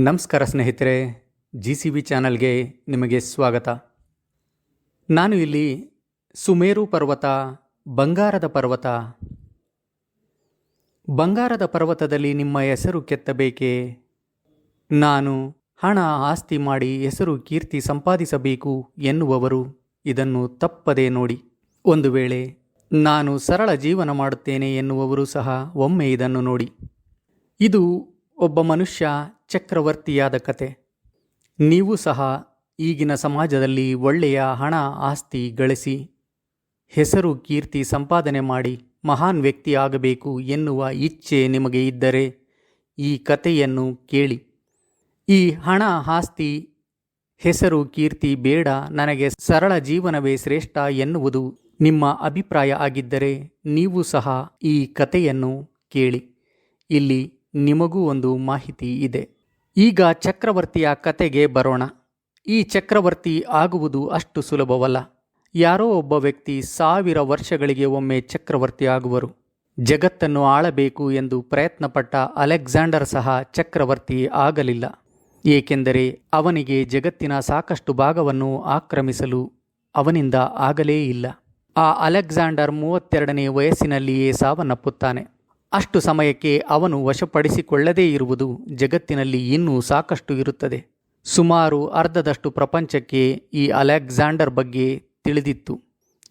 ನಮಸ್ಕಾರ ಸ್ನೇಹಿತರೆ G C B ಚಾನಲ್ಗೆ ನಿಮಗೆ ಸ್ವಾಗತ. ನಾನು ಇಲ್ಲಿ ಸುಮೇರು ಪರ್ವತ, ಬಂಗಾರದ ಪರ್ವತ. ಬಂಗಾರದ ಪರ್ವತದಲ್ಲಿ ನಿಮ್ಮ ಹೆಸರು ಕೆತ್ತಬೇಕೇ? ನಾನು ಹಣ ಆಸ್ತಿ ಮಾಡಿ ಹೆಸರು ಕೀರ್ತಿ ಸಂಪಾದಿಸಬೇಕು ಎನ್ನುವವರು, ಇದನ್ನು ತಪ್ಪದೇ ನೋಡಿ. ಒಂದು ವೇಳೆ ನಾನು ಸರಳ ಜೀವನ ಮಾಡುತ್ತೇನೆ ಎನ್ನುವವರು ಸಹ ಒಮ್ಮೆ ಇದನ್ನು ನೋಡಿ. ಇದು ಒಬ್ಬ ಮನುಷ್ಯ ಚಕ್ರವರ್ತಿಯಾದ ಕತೆ. ನೀವು ಸಹ ಈಗಿನ ಸಮಾಜದಲ್ಲಿ ಒಳ್ಳೆಯ ಹಣ ಆಸ್ತಿ ಗಳಿಸಿ, ಹೆಸರು ಕೀರ್ತಿ ಸಂಪಾದನೆ ಮಾಡಿ ಮಹಾನ್ ವ್ಯಕ್ತಿ ಆಗಬೇಕು ಎನ್ನುವ ಇಚ್ಛೆ ನಿಮಗೆ ಇದ್ದರೆ ಈ ಕಥೆಯನ್ನು ಕೇಳಿ. ಈ ಹಣ ಆಸ್ತಿ, ಹೆಸರು ಕೀರ್ತಿ ಬೇಡ ನನಗೆ ಸರಳ ಜೀವನವೇ ಶ್ರೇಷ್ಠ ಎನ್ನುವುದು ನಿಮ್ಮ ಅಭಿಪ್ರಾಯ ಆಗಿದ್ದರೆ ನೀವು ಸಹ ಈ ಕಥೆಯನ್ನು ಕೇಳಿ. ಇಲ್ಲಿ ನಿಮಗೂ ಒಂದು ಮಾಹಿತಿ ಇದೆ. ಈಗ ಚಕ್ರವರ್ತಿಯ ಕತೆಗೆ ಬರೋಣ. ಈ ಚಕ್ರವರ್ತಿ ಆಗುವುದು ಅಷ್ಟು ಸುಲಭವಲ್ಲ. ಯಾರೋ ಒಬ್ಬ ವ್ಯಕ್ತಿ ಸಾವಿರ ವರ್ಷಗಳಿಗೆ ಒಮ್ಮೆ ಚಕ್ರವರ್ತಿ ಆಗುವರು. ಜಗತ್ತನ್ನು ಆಳಬೇಕು ಎಂದು ಪ್ರಯತ್ನಪಟ್ಟ ಅಲೆಕ್ಸಾಂಡರ್ ಸಹ ಚಕ್ರವರ್ತಿ ಆಗಲಿಲ್ಲ. ಏಕೆಂದರೆ ಅವನಿಗೆ ಜಗತ್ತಿನ ಸಾಕಷ್ಟು ಭಾಗವನ್ನು ಆಕ್ರಮಿಸಲು ಅವನಿಂದ ಆಗಲೇ ಇಲ್ಲ. ಆ ಅಲೆಕ್ಸಾಂಡರ್ ಮೂವತ್ತೆರಡನೇ ವಯಸ್ಸಿನಲ್ಲಿಯೇ ಸಾವನ್ನಪ್ಪುತ್ತಾನೆ. ಅಷ್ಟು ಸಮಯಕ್ಕೆ ಅವನು ವಶಪಡಿಸಿಕೊಳ್ಳದೇ ಇರುವುದು ಜಗತ್ತಿನಲ್ಲಿ ಇನ್ನೂ ಸಾಕಷ್ಟು ಇರುತ್ತದೆ. ಸುಮಾರು ಅರ್ಧದಷ್ಟು ಪ್ರಪಂಚಕ್ಕೆ ಈ ಅಲೆಕ್ಸಾಂಡರ್ ಬಗ್ಗೆ ತಿಳಿದಿತ್ತು.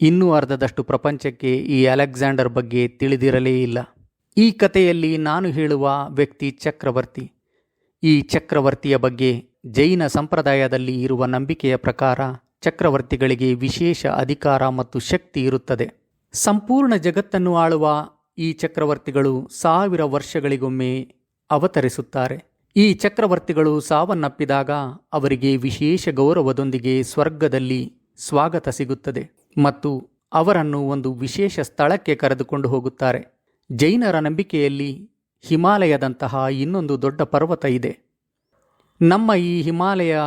ಇನ್ನೂ ಅರ್ಧದಷ್ಟು ಪ್ರಪಂಚಕ್ಕೆ ಈ ಅಲೆಕ್ಸಾಂಡರ್ ಬಗ್ಗೆ ತಿಳಿದಿರಲೇ ಇಲ್ಲ. ಈ ಕಥೆಯಲ್ಲಿ ನಾನು ಹೇಳುವ ವ್ಯಕ್ತಿ ಚಕ್ರವರ್ತಿ. ಈ ಚಕ್ರವರ್ತಿಯ ಬಗ್ಗೆ ಜೈನ ಸಂಪ್ರದಾಯದಲ್ಲಿ ಇರುವ ನಂಬಿಕೆಯ ಪ್ರಕಾರ ಚಕ್ರವರ್ತಿಗಳಿಗೆ ವಿಶೇಷ ಅಧಿಕಾರ ಮತ್ತು ಶಕ್ತಿ ಇರುತ್ತದೆ. ಸಂಪೂರ್ಣ ಜಗತ್ತನ್ನು ಆಳುವ ಈ ಚಕ್ರವರ್ತಿಗಳು ಸಾವಿರ ವರ್ಷಗಳಿಗೊಮ್ಮೆ ಅವತರಿಸುತ್ತಾರೆ. ಈ ಚಕ್ರವರ್ತಿಗಳು ಸಾವನ್ನಪ್ಪಿದಾಗ ಅವರಿಗೆ ವಿಶೇಷ ಗೌರವದೊಂದಿಗೆ ಸ್ವರ್ಗದಲ್ಲಿ ಸ್ವಾಗತ ಸಿಗುತ್ತದೆ ಮತ್ತು ಅವರನ್ನು ಒಂದು ವಿಶೇಷ ಸ್ಥಳಕ್ಕೆ ಕರೆದುಕೊಂಡು ಹೋಗುತ್ತಾರೆ. ಜೈನರ ನಂಬಿಕೆಯಲ್ಲಿ ಹಿಮಾಲಯದಂತಹ ಇನ್ನೊಂದು ದೊಡ್ಡ ಪರ್ವತ ಇದೆ. ನಮ್ಮ ಈ ಹಿಮಾಲಯ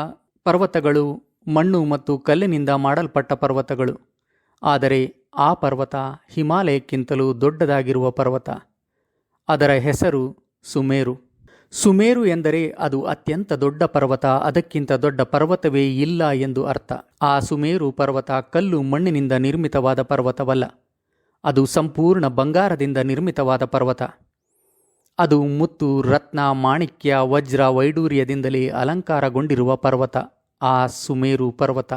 ಪರ್ವತಗಳು ಮಣ್ಣು ಮತ್ತು ಕಲ್ಲಿನಿಂದ ಮಾಡಲ್ಪಟ್ಟ ಪರ್ವತಗಳು. ಆದರೆ ಆ ಪರ್ವತ ಹಿಮಾಲಯಕ್ಕಿಂತಲೂ ದೊಡ್ಡದಾಗಿರುವ ಪರ್ವತ. ಅದರ ಹೆಸರು ಸುಮೇರು. ಸುಮೇರು ಎಂದರೆ ಅದು ಅತ್ಯಂತ ದೊಡ್ಡ ಪರ್ವತ, ಅದಕ್ಕಿಂತ ದೊಡ್ಡ ಪರ್ವತವೇ ಇಲ್ಲ ಎಂದು ಅರ್ಥ. ಆ ಸುಮೇರು ಪರ್ವತ ಕಲ್ಲು ಮಣ್ಣಿನಿಂದ ನಿರ್ಮಿತವಾದ ಪರ್ವತವಲ್ಲ. ಅದು ಸಂಪೂರ್ಣ ಬಂಗಾರದಿಂದ ನಿರ್ಮಿತವಾದ ಪರ್ವತ. ಅದು ಮುತ್ತು, ರತ್ನ, ಮಾಣಿಕ್ಯ, ವಜ್ರ, ವೈಡೂರ್ಯದಿಂದಲೇ ಅಲಂಕಾರಗೊಂಡಿರುವ ಪರ್ವತ. ಆ ಸುಮೇರು ಪರ್ವತ.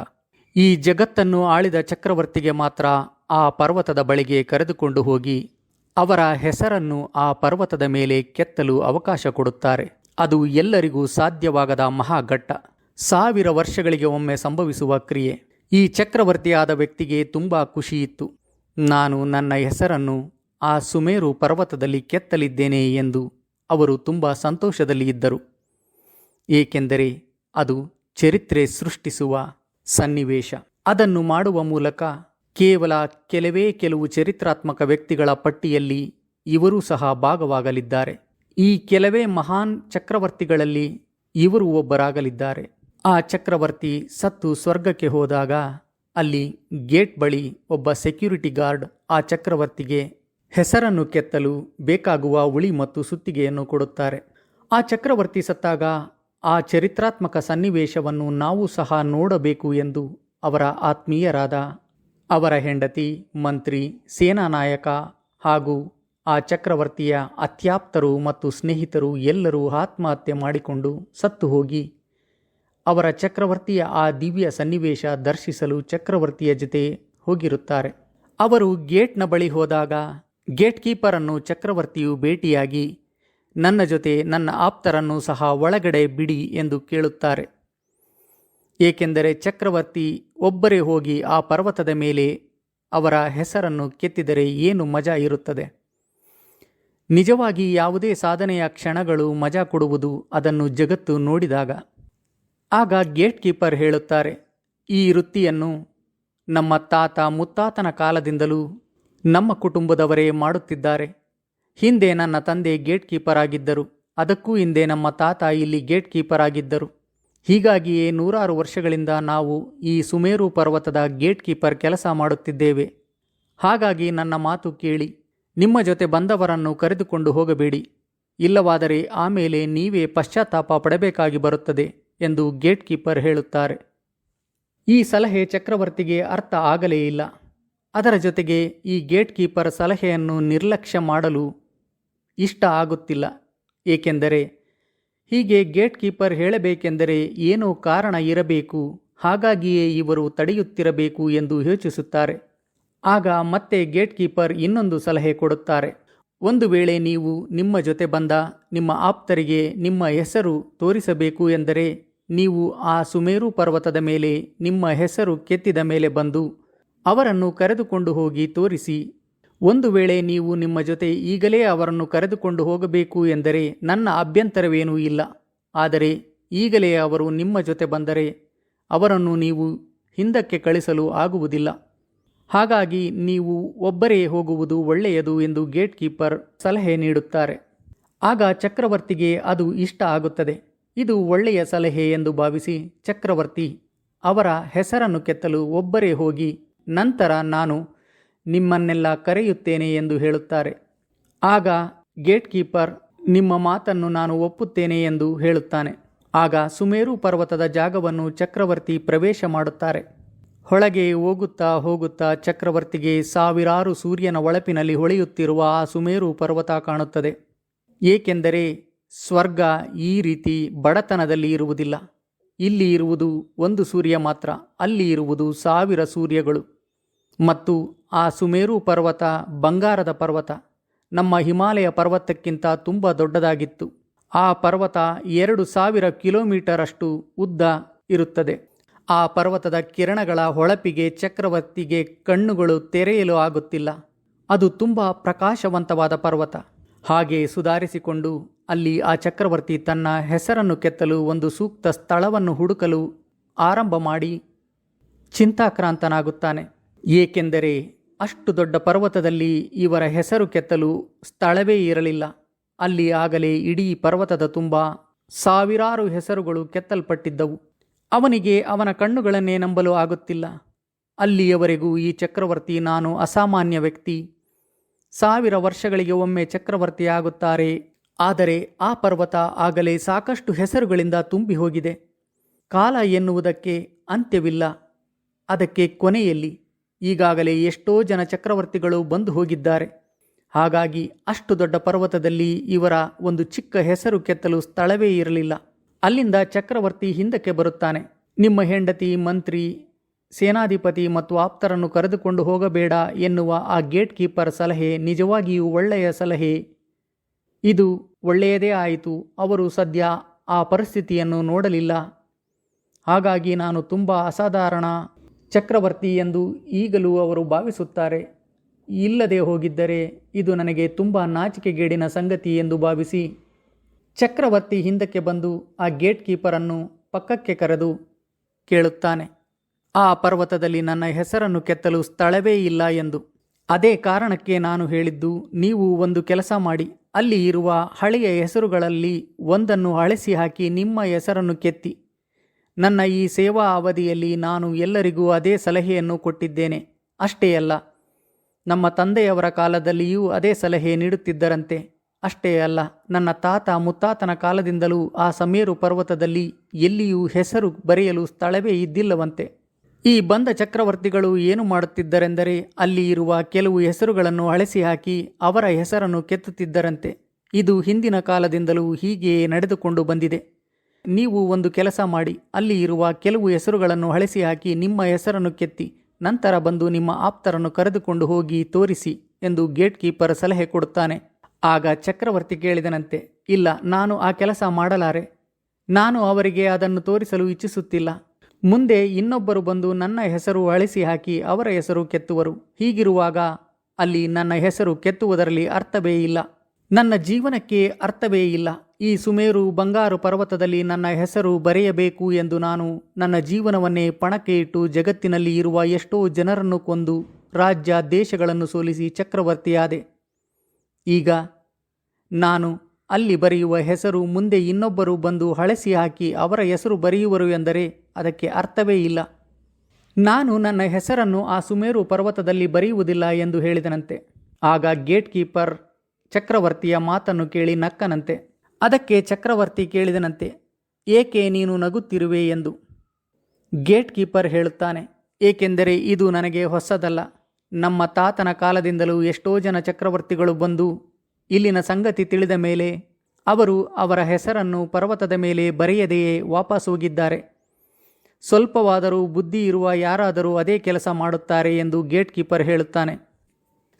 ಈ ಜಗತ್ತನ್ನು ಆಳಿದ ಚಕ್ರವರ್ತಿಗೆ ಮಾತ್ರ ಆ ಪರ್ವತದ ಬಳಿಗೆ ಕರೆದುಕೊಂಡು ಹೋಗಿ ಅವರ ಹೆಸರನ್ನು ಆ ಪರ್ವತದ ಮೇಲೆ ಕೆತ್ತಲು ಅವಕಾಶ ಕೊಡುತ್ತಾರೆ. ಅದು ಎಲ್ಲರಿಗೂ ಸಾಧ್ಯವಾಗದ ಮಹಾಘಟ್ಟ. ಸಾವಿರ ವರ್ಷಗಳಿಗೆ ಒಮ್ಮೆ ಸಂಭವಿಸುವ ಕ್ರಿಯೆ. ಈ ಚಕ್ರವರ್ತಿಯಾದ ವ್ಯಕ್ತಿಗೆ ತುಂಬ ಖುಷಿಯಿತ್ತು. ನಾನು ನನ್ನ ಹೆಸರನ್ನು ಆ ಸುಮೇರು ಪರ್ವತದಲ್ಲಿ ಕೆತ್ತಲಿದ್ದೇನೆ ಎಂದು ಅವರು ತುಂಬ ಸಂತೋಷದಲ್ಲಿ ಇದ್ದರು. ಏಕೆಂದರೆ ಅದು ಚರಿತ್ರೆ ಸೃಷ್ಟಿಸುವ ಸನ್ನಿವೇಶ. ಅದನ್ನು ಮಾಡುವ ಮೂಲಕ ಕೇವಲ ಕೆಲವೇ ಕೆಲವು ಚರಿತ್ರಾತ್ಮಕ ವ್ಯಕ್ತಿಗಳ ಪಟ್ಟಿಯಲ್ಲಿ ಇವರೂ ಸಹ ಭಾಗವಾಗಲಿದ್ದಾರೆ. ಈ ಕೆಲವೇ ಮಹಾನ್ ಚಕ್ರವರ್ತಿಗಳಲ್ಲಿ ಇವರು ಒಬ್ಬರಾಗಲಿದ್ದಾರೆ. ಆ ಚಕ್ರವರ್ತಿ ಸತ್ತು ಸ್ವರ್ಗಕ್ಕೆ ಹೋದಾಗ ಅಲ್ಲಿ ಗೇಟ್ ಬಳಿ ಒಬ್ಬ ಸೆಕ್ಯೂರಿಟಿ ಗಾರ್ಡ್ ಆ ಚಕ್ರವರ್ತಿಗೆ ಹೆಸರನ್ನು ಕೆತ್ತಲು ಬೇಕಾಗುವ ಉಳಿ ಮತ್ತು ಸುತ್ತಿಗೆಯನ್ನು ಕೊಡುತ್ತಾರೆ. ಆ ಚಕ್ರವರ್ತಿ ಸತ್ತಾಗ ಆ ಚರಿತ್ರಾತ್ಮಕ ಸನ್ನಿವೇಶವನ್ನು ನಾವು ಸಹ ನೋಡಬೇಕು ಎಂದು ಅವರ ಆತ್ಮೀಯರಾದ ಅವರ ಹೆಂಡತಿ, ಮಂತ್ರಿ, ಸೇನಾ ನಾಯಕ ಹಾಗೂ ಆ ಚಕ್ರವರ್ತಿಯ ಅತ್ಯಾಪ್ತರು ಮತ್ತು ಸ್ನೇಹಿತರು ಎಲ್ಲರೂ ಆತ್ಮಹತ್ಯೆ ಮಾಡಿಕೊಂಡು ಸತ್ತು ಹೋಗಿ, ಅವರ ಚಕ್ರವರ್ತಿಯ ಆ ದಿವ್ಯ ಸನ್ನಿವೇಶ ದರ್ಶಿಸಲು ಚಕ್ರವರ್ತಿಯ ಜೊತೆ ಹೋಗಿರುತ್ತಾರೆ. ಅವರು ಗೇಟ್ನ ಬಳಿ ಹೋದಾಗ, ಗೇಟ್ ಕೀಪರನ್ನು ಚಕ್ರವರ್ತಿಯು ಭೇಟಿಯಾಗಿ, ನನ್ನ ಜೊತೆ ನನ್ನ ಆಪ್ತರನ್ನು ಸಹ ಒಳಗಡೆ ಬಿಡಿ ಎಂದು ಕೇಳುತ್ತಾರೆ. ಏಕೆಂದರೆ ಚಕ್ರವರ್ತಿ ಒಬ್ಬರೇ ಹೋಗಿ ಆ ಪರ್ವತದ ಮೇಲೆ ಅವರ ಹೆಸರನ್ನು ಕೆತ್ತಿದರೆ ಏನು ಮಜಾ ಇರುತ್ತದೆ? ನಿಜವಾಗಿ ಯಾವುದೇ ಸಾಧನೆಯ ಕ್ಷಣಗಳು ಮಜಾ ಕೊಡುವುದು ಅದನ್ನು ಜಗತ್ತು ನೋಡಿದಾಗ. ಆಗ ಗೇಟ್ ಕೀಪರ್ ಹೇಳುತ್ತಾರೆ, ಈ ವೃತ್ತಿಯನ್ನು ನಮ್ಮ ತಾತ ಮುತ್ತಾತನ ಕಾಲದಿಂದಲೂ ನಮ್ಮ ಕುಟುಂಬದವರೇ ಮಾಡುತ್ತಿದ್ದಾರೆ. ಹಿಂದೆ ನನ್ನ ತಂದೆ ಗೇಟ್ ಕೀಪರ್ ಆಗಿದ್ದರು, ಅದಕ್ಕೂ ಹಿಂದೆ ನಮ್ಮ ತಾತ ಇಲ್ಲಿ ಗೇಟ್ ಕೀಪರ್ ಆಗಿದ್ದರು. ಹೀಗಾಗಿಯೇ ನೂರಾರು ವರ್ಷಗಳಿಂದ ನಾವು ಈ ಸುಮೇರು ಪರ್ವತದ ಗೇಟ್ ಕೀಪರ್ ಕೆಲಸ ಮಾಡುತ್ತಿದ್ದೇವೆ. ಹಾಗಾಗಿ ನನ್ನ ಮಾತು ಕೇಳಿ, ನಿಮ್ಮ ಜೊತೆ ಬಂದವರನ್ನು ಕರೆದುಕೊಂಡು ಹೋಗಬೇಡಿ. ಇಲ್ಲವಾದರೆ ಆಮೇಲೆ ನೀವೇ ಪಶ್ಚಾತ್ತಾಪ ಪಡಬೇಕಾಗಿ ಬರುತ್ತದೆ ಎಂದು ಗೇಟ್ ಕೀಪರ್ ಹೇಳುತ್ತಾರೆ. ಈ ಸಲಹೆ ಚಕ್ರವರ್ತಿಗೆ ಅರ್ಥ ಆಗಲೇ ಇಲ್ಲ. ಅದರ ಜೊತೆಗೆ ಈ ಗೇಟ್ ಕೀಪರ್ ಸಲಹೆಯನ್ನು ನಿರ್ಲಕ್ಷ್ಯ ಮಾಡಲು ಇಷ್ಟ ಆಗುತ್ತಿಲ್ಲ. ಏಕೆಂದರೆ ಹೀಗೆ ಗೇಟ್ ಕೀಪರ್ ಹೇಳಬೇಕೆಂದರೆ ಏನೋ ಕಾರಣ ಇರಬೇಕು. ಹಾಗಾಗಿಯೇ ಇವರು ತಡೆಯುತ್ತಿರಬೇಕು ಎಂದು ಯೋಚಿಸುತ್ತಾರೆ. ಆಗ ಮತ್ತೆ ಗೇಟ್ ಕೀಪರ್ ಇನ್ನೊಂದು ಸಲಹೆ ಕೊಡುತ್ತಾರೆ. ಒಂದು ವೇಳೆ ನೀವು ನಿಮ್ಮ ಜೊತೆ ಬಂದ ನಿಮ್ಮ ಆಪ್ತರಿಗೆ ನಿಮ್ಮ ಹೆಸರು ತೋರಿಸಬೇಕು ಎಂದರೆ ನೀವು ಆ ಸುಮೇರು ಪರ್ವತದ ಮೇಲೆ ನಿಮ್ಮ ಹೆಸರು ಕೆತ್ತಿದ ಮೇಲೆ ಬಂದು ಅವರನ್ನು ಕರೆದುಕೊಂಡು ಹೋಗಿ ತೋರಿಸಿ ಒಂದು ವೇಳೆ ನೀವು ನಿಮ್ಮ ಜೊತೆ ಈಗಲೇ ಅವರನ್ನು ಕರೆದುಕೊಂಡು ಹೋಗಬೇಕು ಎಂದರೆ ನನ್ನ ಅಭ್ಯಂತರವೇನೂ ಇಲ್ಲ. ಆದರೆ ಈಗಲೇ ಅವರು ನಿಮ್ಮ ಜೊತೆ ಬಂದರೆ ಅವರನ್ನು ನೀವು ಹಿಂದಕ್ಕೆ ಕಳಿಸಲು ಆಗುವುದಿಲ್ಲ. ಹಾಗಾಗಿ ನೀವು ಒಬ್ಬರೇ ಹೋಗುವುದು ಒಳ್ಳೆಯದು ಎಂದು ಗೇಟ್ ಕೀಪರ್ ಸಲಹೆ ನೀಡುತ್ತಾರೆ. ಆಗ ಚಕ್ರವರ್ತಿಗೆ ಅದು ಇಷ್ಟ ಆಗುತ್ತದೆ. ಇದು ಒಳ್ಳೆಯ ಸಲಹೆ ಎಂದು ಭಾವಿಸಿ ಚಕ್ರವರ್ತಿ ಅವರ ಹೆಸರನ್ನು ಕೆತ್ತಲು ಒಬ್ಬರೇ ಹೋಗಿ, ನಂತರ ನಾನು ನಿಮ್ಮನ್ನೆಲ್ಲ ಕರೆಯುತ್ತೇನೆ ಎಂದು ಹೇಳುತ್ತಾರೆ. ಆಗ ಗೇಟ್ ಕೀಪರ್, ನಿಮ್ಮ ಮಾತನ್ನು ನಾನು ಒಪ್ಪುತ್ತೇನೆ ಎಂದು ಹೇಳುತ್ತಾನೆ. ಆಗ ಸುಮೇರು ಪರ್ವತದ ಜಾಗವನ್ನು ಚಕ್ರವರ್ತಿ ಪ್ರವೇಶ ಮಾಡುತ್ತಾರೆ. ಹೊಳಗೆ ಹೋಗುತ್ತಾ ಹೋಗುತ್ತಾ ಚಕ್ರವರ್ತಿಗೆ ಸಾವಿರಾರು ಸೂರ್ಯನ ಒಳಪಿನಲ್ಲಿ ಹೊಳೆಯುತ್ತಿರುವ ಆ ಸುಮೇರು ಪರ್ವತ ಕಾಣುತ್ತದೆ. ಏಕೆಂದರೆ ಸ್ವರ್ಗ ಈ ರೀತಿ ಬಡತನದಲ್ಲಿ ಇರುವುದಿಲ್ಲ. ಇಲ್ಲಿ ಇರುವುದು ಒಂದು ಸೂರ್ಯ ಮಾತ್ರ, ಅಲ್ಲಿ ಇರುವುದು ಸಾವಿರ ಸೂರ್ಯಗಳು. ಮತ್ತು ಆ ಸುಮೇರು ಪರ್ವತ ಬಂಗಾರದ ಪರ್ವತ, ನಮ್ಮ ಹಿಮಾಲಯ ಪರ್ವತಕ್ಕಿಂತ ತುಂಬ ದೊಡ್ಡದಾಗಿತ್ತು. ಆ ಪರ್ವತ ಎರಡು ಸಾವಿರ ಕಿಲೋಮೀಟರಷ್ಟು ಉದ್ದ ಇರುತ್ತದೆ. ಆ ಪರ್ವತದ ಕಿರಣಗಳ ಹೊಳಪಿಗೆ, ಚಕ್ರವರ್ತಿಗೆ ಕಣ್ಣುಗಳು ತೆರೆಯಲು ಆಗುತ್ತಿಲ್ಲ. ಅದು ತುಂಬ ಪ್ರಕಾಶವಂತವಾದ ಪರ್ವತ. ಹಾಗೆ ಸುಧಾರಿಸಿಕೊಂಡು ಅಲ್ಲಿ ಆ ಚಕ್ರವರ್ತಿ ತನ್ನ ಹೆಸರನ್ನು ಕೆತ್ತಲು ಒಂದು ಸೂಕ್ತ ಸ್ಥಳವನ್ನು ಹುಡುಕಲು ಆರಂಭ ಮಾಡಿ ಚಿಂತಾಕ್ರಾಂತನಾಗುತ್ತಾನೆ. ಏಕೆಂದರೆ ಅಷ್ಟು ದೊಡ್ಡ ಪರ್ವತದಲ್ಲಿ ಇವರ ಹೆಸರು ಕೆತ್ತಲು ಸ್ಥಳವೇ ಇರಲಿಲ್ಲ. ಅಲ್ಲಿ ಆಗಲೇ ಇಡೀ ಪರ್ವತದ ತುಂಬ ಸಾವಿರಾರು ಹೆಸರುಗಳು ಕೆತ್ತಲ್ಪಟ್ಟಿದ್ದವು. ಅವನಿಗೆ ಅವನ ಕಣ್ಣುಗಳನ್ನೇ ನಂಬಲು ಆಗುತ್ತಿಲ್ಲ. ಅಲ್ಲಿಯವರೆಗೂ ಈ ಚಕ್ರವರ್ತಿ ನಾನು ಅಸಾಮಾನ್ಯ ವ್ಯಕ್ತಿ. ಸಾವಿರ ವರ್ಷಗಳಿಗೆ ಒಮ್ಮೆ ಚಕ್ರವರ್ತಿಯಾಗುತ್ತಾರೆ ಆದರೆ ಆ ಪರ್ವತ ಆಗಲೇ ಸಾಕಷ್ಟು ಹೆಸರುಗಳಿಂದ ತುಂಬಿ ಹೋಗಿದೆ ಕಾಲ ಎನ್ನುವುದಕ್ಕೆ ಅಂತ್ಯವಿಲ್ಲ. ಅದಕ್ಕೆ ಕೊನೆಯಲ್ಲಿ ಈಗಾಗಲೇ ಎಷ್ಟೋ ಜನ ಚಕ್ರವರ್ತಿಗಳು ಬಂದು ಹೋಗಿದ್ದಾರೆ. ಹಾಗಾಗಿ ಅಷ್ಟು ದೊಡ್ಡ ಪರ್ವತದಲ್ಲಿ ಇವರ ಒಂದು ಚಿಕ್ಕ ಹೆಸರು ಕೆತ್ತಲು ಸ್ಥಳವೇ ಇರಲಿಲ್ಲ. ಅಲ್ಲಿಂದ ಚಕ್ರವರ್ತಿ ಹಿಂದಕ್ಕೆ ಬರುತ್ತಾನೆ. ನಿಮ್ಮ ಹೆಂಡತಿ, ಮಂತ್ರಿ, ಸೇನಾಧಿಪತಿ ಮತ್ತು ಆಪ್ತರನ್ನು ಕರೆದುಕೊಂಡು ಹೋಗಬೇಡ ಎನ್ನುವ ಆ ಗೇಟ್ ಕೀಪರ್ ಸಲಹೆ ನಿಜವಾಗಿಯೂ ಒಳ್ಳೆಯ ಸಲಹೆ. ಇದು ಒಳ್ಳೆಯದೇ ಆಯಿತು. ಅವರು ಸದ್ಯ ಆ ಪರಿಸ್ಥಿತಿಯನ್ನು ನೋಡಲಿಲ್ಲ. ಹಾಗಾಗಿ ನಾನು ತುಂಬ ಅಸಾಧಾರಣ ಚಕ್ರವರ್ತಿ ಎಂದು ಈಗಲೂ ಅವರು ಭಾವಿಸುತ್ತಾರೆ. ಇಲ್ಲದೆ ಹೋಗಿದ್ದರೆ ಇದು ನನಗೆ ತುಂಬ ನಾಚಿಕೆಗೇಡಿನ ಸಂಗತಿ ಎಂದು ಭಾವಿಸಿ ಚಕ್ರವರ್ತಿ ಹಿಂದಕ್ಕೆ ಬಂದು ಆ ಗೇಟ್ ಕೀಪರನ್ನು ಪಕ್ಕಕ್ಕೆ ಕರೆದು ಕೇಳುತ್ತಾನೆ. ಆ ಪರ್ವತದಲ್ಲಿ ನನ್ನ ಹೆಸರನ್ನು ಕೆತ್ತಲು ಸ್ಥಳವೇ ಇಲ್ಲ ಎಂದು. ಅದೇ ಕಾರಣಕ್ಕೆ ನಾನು ಹೇಳಿದ್ದು, ನೀವು ಒಂದು ಕೆಲಸ ಮಾಡಿ. ಅಲ್ಲಿ ಇರುವ ಹಳೆಯ ಹೆಸರುಗಳಲ್ಲಿ ಒಂದನ್ನು ಅಳಿಸಿ ಹಾಕಿ ನಿಮ್ಮ ಹೆಸರನ್ನು ಕೆತ್ತಿ. ನನ್ನ ಈ ಸೇವಾ ಅವಧಿಯಲ್ಲಿ ನಾನು ಎಲ್ಲರಿಗೂ ಅದೇ ಸಲಹೆಯನ್ನು ಕೊಟ್ಟಿದ್ದೇನೆ. ಅಷ್ಟೇ ಅಲ್ಲ, ನಮ್ಮ ತಂದೆಯವರ ಕಾಲದಲ್ಲಿಯೂ ಅದೇ ಸಲಹೆ ನೀಡುತ್ತಿದ್ದರಂತೆ. ಅಷ್ಟೇ ಅಲ್ಲ, ನನ್ನ ತಾತ ಮುತ್ತಾತನ ಕಾಲದಿಂದಲೂ ಆ ಸಮೇರು ಪರ್ವತದಲ್ಲಿ ಎಲ್ಲಿಯೂ ಹೆಸರು ಬರೆಯಲು ಸ್ಥಳವೇ ಇದ್ದಿಲ್ಲವಂತೆ. ಈ ಬಂದ ಚಕ್ರವರ್ತಿಗಳು ಏನು ಮಾಡುತ್ತಿದ್ದರೆಂದರೆ ಅಲ್ಲಿ ಇರುವ ಕೆಲವು ಹೆಸರುಗಳನ್ನು ಅಳಿಸಿ ಹಾಕಿ ಅವರ ಹೆಸರನ್ನು ಕೆತ್ತುತ್ತಿದ್ದರಂತೆ. ಇದು ಹಿಂದಿನ ಕಾಲದಿಂದಲೂ ಹೀಗೆಯೇ ನಡೆದುಕೊಂಡು ಬಂದಿದೆ. ನೀವು ಒಂದು ಕೆಲಸ ಮಾಡಿ, ಅಲ್ಲಿ ಇರುವ ಕೆಲವು ಹೆಸರುಗಳನ್ನು ಅಳಿಸಿ ಹಾಕಿ ನಿಮ್ಮ ಹೆಸರನ್ನು ಕೆತ್ತಿ, ನಂತರ ಬಂದು ನಿಮ್ಮ ಆಪ್ತರನ್ನು ಕರೆದುಕೊಂಡು ಹೋಗಿ ತೋರಿಸಿ ಎಂದು ಗೇಟ್ ಕೀಪರ್ ಸಲಹೆ ಕೊಡುತ್ತಾನೆ. ಆಗ ಚಕ್ರವರ್ತಿ ಕೇಳಿದನಂತೆ, ಇಲ್ಲ, ನಾನು ಆ ಕೆಲಸ ಮಾಡಲಾರೆ. ನಾನು ಅವರಿಗೆ ಅದನ್ನು ತೋರಿಸಲು ಇಚ್ಛಿಸುತ್ತಿಲ್ಲ. ಮುಂದೆ ಇನ್ನೊಬ್ಬರು ಬಂದು ನನ್ನ ಹೆಸರು ಅಳಿಸಿ ಹಾಕಿ ಅವರ ಹೆಸರು ಕೆತ್ತುವರು. ಹೀಗಿರುವಾಗ ಅಲ್ಲಿ ನನ್ನ ಹೆಸರು ಕೆತ್ತುವುದರಲ್ಲಿ ಅರ್ಥವೇ ಇಲ್ಲ. ನನ್ನ ಜೀವನಕ್ಕೆ ಅರ್ಥವೇ ಇಲ್ಲ. ಈ ಸುಮೇರು ಬಂಗಾರು ಪರ್ವತದಲ್ಲಿ ನನ್ನ ಹೆಸರು ಬರೆಯಬೇಕು ಎಂದು ನಾನು ನನ್ನ ಜೀವನವನ್ನೇ ಪಣಕ್ಕೆ ಇಟ್ಟು ಜಗತ್ತಿನಲ್ಲಿ ಇರುವ ಎಷ್ಟೋ ಜನರನ್ನು ಕೊಂದು ರಾಜ್ಯ ದೇಶಗಳನ್ನು ಸೋಲಿಸಿ ಚಕ್ರವರ್ತಿಯಾದೆ. ಈಗ ನಾನು ಅಲ್ಲಿ ಬರೆಯುವ ಹೆಸರು ಮುಂದೆ ಇನ್ನೊಬ್ಬರು ಬಂದು ಹಳಸಿ ಹಾಕಿ ಅವರ ಹೆಸರು ಬರೆಯುವರು ಎಂದರೆ ಅದಕ್ಕೆ ಅರ್ಥವೇ ಇಲ್ಲ. ನಾನು ನನ್ನ ಹೆಸರನ್ನು ಆ ಸುಮೇರು ಪರ್ವತದಲ್ಲಿ ಬರೆಯುವುದಿಲ್ಲ ಎಂದು ಹೇಳಿದನಂತೆ. ಆಗ ಗೇಟ್ ಕೀಪರ್ ಚಕ್ರವರ್ತಿಯ ಮಾತನ್ನು ಕೇಳಿ ನಕ್ಕನಂತೆ. ಅದಕ್ಕೆ ಚಕ್ರವರ್ತಿ ಕೇಳಿದನಂತೆ, ಏಕೆ ನೀನು ನಗುತ್ತಿರುವೆ? ಎಂದು. ಗೇಟ್ ಕೀಪರ್ ಹೇಳುತ್ತಾನೆ, ಏಕೆಂದರೆ ಇದು ನನಗೆ ಹೊಸದಲ್ಲ. ನಮ್ಮ ತಾತನ ಕಾಲದಿಂದಲೂ ಎಷ್ಟೋ ಜನ ಚಕ್ರವರ್ತಿಗಳು ಬಂದು ಇಲ್ಲಿನ ಸಂಗತಿ ತಿಳಿದ ಮೇಲೆ ಅವರು ಅವರ ಹೆಸರನ್ನು ಪರ್ವತದ ಮೇಲೆ ಬರೆಯದೆಯೇ ವಾಪಸ್ ಹೋಗಿದ್ದಾರೆ. ಸ್ವಲ್ಪವಾದರೂ ಬುದ್ಧಿ ಇರುವ ಯಾರಾದರೂ ಅದೇ ಕೆಲಸ ಮಾಡುತ್ತಾರೆ ಎಂದು ಗೇಟ್ ಕೀಪರ್ ಹೇಳುತ್ತಾನೆ.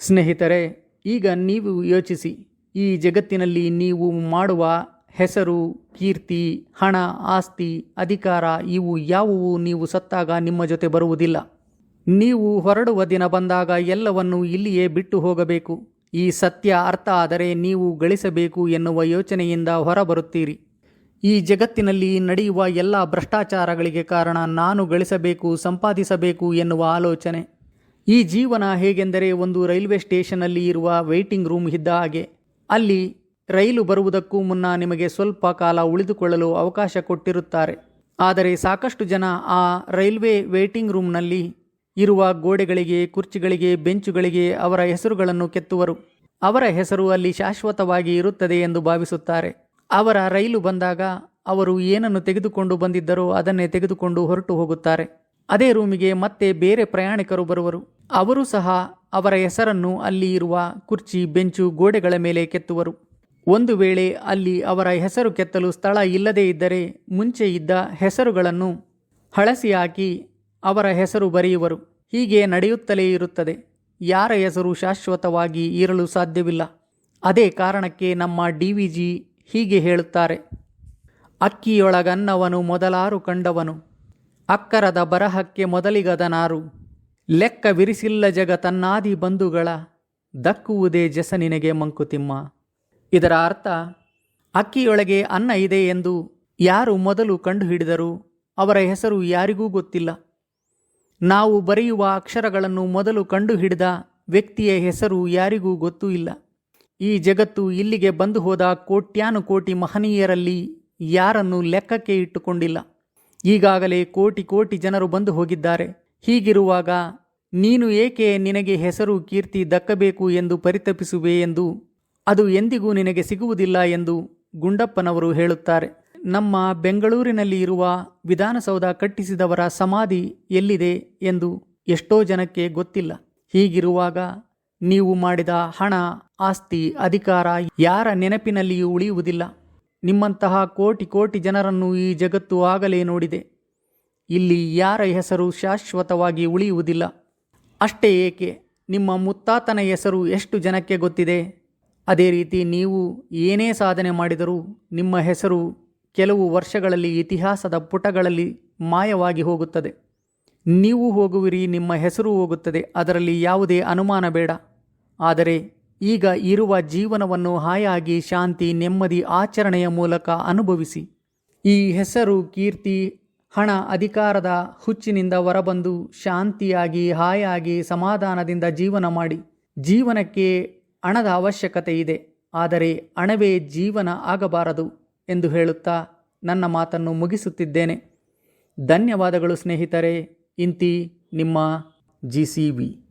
ಸ್ನೇಹಿತರೆ, ಈಗ ನೀವು ಯೋಚಿಸಿ. ಈ ಜಗತ್ತಿನಲ್ಲಿ ನೀವು ಮಾಡುವ ಹೆಸರು, ಕೀರ್ತಿ, ಹಣ, ಆಸ್ತಿ, ಅಧಿಕಾರ, ಇವು ಯಾವುವು ನೀವು ಸತ್ತಾಗ ನಿಮ್ಮ ಜೊತೆ ಬರುವುದಿಲ್ಲ. ನೀವು ಹೊರಡುವ ದಿನ ಬಂದಾಗ ಎಲ್ಲವನ್ನು ಇಲ್ಲಿಯೇ ಬಿಟ್ಟು ಹೋಗಬೇಕು. ಈ ಸತ್ಯ ಅರ್ಥ ಆದರೆ ನೀವು ಗಳಿಸಬೇಕು ಎನ್ನುವ ಯೋಚನೆಯಿಂದ ಹೊರಬರುತ್ತೀರಿ. ಈ ಜಗತ್ತಿನಲ್ಲಿ ನಡೆಯುವ ಎಲ್ಲ ಭ್ರಷ್ಟಾಚಾರಗಳಿಗೆ ಕಾರಣ ನಾನು ಗಳಿಸಬೇಕು, ಸಂಪಾದಿಸಬೇಕು ಎನ್ನುವ ಆಲೋಚನೆ. ಈ ಜೀವನ ಹೇಗೆಂದರೆ ಒಂದು ರೈಲ್ವೆ ಸ್ಟೇಷನಲ್ಲಿ ಇರುವ ವೆಯ್ಟಿಂಗ್ ರೂಮ್ ಇದ್ದ ಹಾಗೆ. ಅಲ್ಲಿ ರೈಲು ಬರುವುದಕ್ಕೂ ಮುನ್ನ ನಿಮಗೆ ಸ್ವಲ್ಪ ಕಾಲ ಉಳಿದುಕೊಳ್ಳಲು ಅವಕಾಶ ಕೊಟ್ಟಿರುತ್ತಾರೆ. ಆದರೆ ಸಾಕಷ್ಟು ಜನ ಆ ರೈಲ್ವೆ ವೇಟಿಂಗ್ ರೂಮ್ನಲ್ಲಿ ಇರುವ ಗೋಡೆಗಳಿಗೆ, ಕುರ್ಚಿಗಳಿಗೆ, ಬೆಂಚುಗಳಿಗೆ ಅವರ ಹೆಸರುಗಳನ್ನು ಕೆತ್ತುವರು. ಅವರ ಹೆಸರು ಅಲ್ಲಿ ಶಾಶ್ವತವಾಗಿ ಇರುತ್ತದೆ ಎಂದು ಭಾವಿಸುತ್ತಾರೆ. ಅವರ ರೈಲು ಬಂದಾಗ ಅವರು ಏನನ್ನು ತೆಗೆದುಕೊಂಡು ಬಂದಿದ್ದರೋ ಅದನ್ನೇ ತೆಗೆದುಕೊಂಡು ಹೊರಟು ಹೋಗುತ್ತಾರೆ. ಅದೇ ರೂಮಿಗೆ ಮತ್ತೆ ಬೇರೆ ಪ್ರಯಾಣಿಕರು ಬರುವರು. ಅವರು ಸಹ ಅವರ ಹೆಸರನ್ನು ಅಲ್ಲಿ ಇರುವ ಕುರ್ಚಿ, ಬೆಂಚು, ಗೋಡೆಗಳ ಮೇಲೆ ಕೆತ್ತುವರು. ಒಂದು ವೇಳೆ ಅಲ್ಲಿ ಅವರ ಹೆಸರು ಕೆತ್ತಲು ಸ್ಥಳ ಇಲ್ಲದೇ ಇದ್ದರೆ ಮುಂಚೆ ಇದ್ದ ಹೆಸರುಗಳನ್ನು ಹಳಸಿ ಹಾಕಿ ಅವರ ಹೆಸರು ಬರೆಯುವರು. ಹೀಗೆ ನಡೆಯುತ್ತಲೇ ಇರುತ್ತದೆ. ಯಾರ ಹೆಸರು ಶಾಶ್ವತವಾಗಿ ಇರಲು ಸಾಧ್ಯವಿಲ್ಲ. ಅದೇ ಕಾರಣಕ್ಕೆ ನಮ್ಮ ಡಿ ವಿ ಜಿ ಹೀಗೆ ಹೇಳುತ್ತಾರೆ. ಅಕ್ಕಿಯೊಳಗನ್ನವನು ಮೊದಲಾರು ಕಂಡವನು. ಅಕ್ಕರದ ಬರಹಕ್ಕೆ ಮೊದಲಿಗದನಾರು. ಲೆಕ್ಕವಿರಿಸಿಲ್ಲ ಜಗ ತನ್ನಾದಿ ಬಂಧುಗಳ, ದಕ್ಕುವುದೇ ಜಸನಿನಗೆ ಮಂಕುತಿಮ್ಮ. ಇದರ ಅರ್ಥ, ಅಕ್ಕಿಯೊಳಗೆ ಅನ್ನ ಇದೆ ಎಂದು ಯಾರು ಮೊದಲು ಕಂಡುಹಿಡಿದರು ಅವರ ಹೆಸರು ಯಾರಿಗೂ ಗೊತ್ತಿಲ್ಲ. ನಾವು ಬರೆಯುವ ಅಕ್ಷರಗಳನ್ನು ಮೊದಲು ಕಂಡುಹಿಡಿದ ವ್ಯಕ್ತಿಯ ಹೆಸರು ಯಾರಿಗೂ ಗೊತ್ತೂ ಇಲ್ಲ. ಈ ಜಗತ್ತು ಇಲ್ಲಿಗೆ ಬಂದು ಹೋದ ಕೋಟ್ಯಾನುಕೋಟಿ ಮಹನೀಯರಲ್ಲಿ ಯಾರನ್ನು ಲೆಕ್ಕಕ್ಕೆ ಇಟ್ಟುಕೊಂಡಿಲ್ಲ. ಈಗಾಗಲೇ ಕೋಟಿ ಕೋಟಿ ಜನರು ಬಂದು ಹೋಗಿದ್ದಾರೆ ಹೀಗಿರುವಾಗ ನೀನು ಏಕೆ ನಿನಗೆ ಹೆಸರು ಕೀರ್ತಿ ದಕ್ಕಬೇಕು ಎಂದು ಪರಿತಪಿಸುವೆ ಎಂದು? ಅದು ಎಂದಿಗೂ ನಿನಗೆ ಸಿಗುವುದಿಲ್ಲ ಎಂದು ಗುಂಡಪ್ಪನವರು ಹೇಳುತ್ತಾರೆ. ನಮ್ಮ ಬೆಂಗಳೂರಿನಲ್ಲಿ ಇರುವ ವಿಧಾನಸೌಧ ಕಟ್ಟಿಸಿದವರ ಸಮಾಧಿ ಎಲ್ಲಿದೆ ಎಂದು ಎಷ್ಟೋ ಜನಕ್ಕೆ ಗೊತ್ತಿಲ್ಲ. ಹೀಗಿರುವಾಗ ನೀವು ಮಾಡಿದ ಹಣ, ಆಸ್ತಿ, ಅಧಿಕಾರ ಯಾರ ನೆನಪಿನಲ್ಲಿಯೂ ಉಳಿಯುವುದಿಲ್ಲ. ನಿಮ್ಮಂತಹ ಕೋಟಿ ಕೋಟಿ ಜನರನ್ನು ಈ ಜಗತ್ತು ಆಗಲೇ ನೋಡಿದೆ. ಇಲ್ಲಿ ಯಾರ ಹೆಸರು ಶಾಶ್ವತವಾಗಿ ಉಳಿಯುವುದಿಲ್ಲ? ಅಷ್ಟೇ ಏಕೆ ನಿಮ್ಮ ಮುತ್ತಾತನ ಹೆಸರು ಎಷ್ಟು ಜನಕ್ಕೆ ಗೊತ್ತಿದೆ? ಅದೇ ರೀತಿ ನೀವು ಏನೇ ಸಾಧನೆ ಮಾಡಿದರೂ ನಿಮ್ಮ ಹೆಸರು ಕೆಲವು ವರ್ಷಗಳಲ್ಲಿ ಇತಿಹಾಸದ ಪುಟಗಳಲ್ಲಿ ಮಾಯವಾಗಿ ಹೋಗುತ್ತದೆ. ನೀವು ಹೋಗುವಿರಿ, ನಿಮ್ಮ ಹೆಸರು ಹೋಗುತ್ತದೆ, ಅದರಲ್ಲಿ ಯಾವುದೇ ಅನುಮಾನ ಬೇಡ. ಆದರೆ ಈಗ ಇರುವ ಜೀವನವನ್ನು ಹಾಯಾಗಿ ಶಾಂತಿ ನೆಮ್ಮದಿ ಆಚರಣೆಯ ಮೂಲಕ ಅನುಭವಿಸಿ. ಈ ಹೆಸರು ಕೀರ್ತಿ ಹಣ ಅಧಿಕಾರದ ಹುಚ್ಚಿನಿಂದ ಹೊರಬಂದು ಶಾಂತಿಯಾಗಿ, ಹಾಯಾಗಿ ಸಮಾಧಾನದಿಂದ ಜೀವನ ಮಾಡಿ. ಜೀವನಕ್ಕೆ ಹಣದ ಅವಶ್ಯಕತೆ ಇದೆ. ಆದರೆ ಹಣವೇ ಜೀವನ ಆಗಬಾರದು ಎಂದು ಹೇಳುತ್ತಾ ನನ್ನ ಮಾತನ್ನು ಮುಗಿಸುತ್ತಿದ್ದೇನೆ. ಧನ್ಯವಾದಗಳು ಸ್ನೇಹಿತರೆ. ಇಂತಿ ನಿಮ್ಮ ಜಿ ಸಿ ಬಿ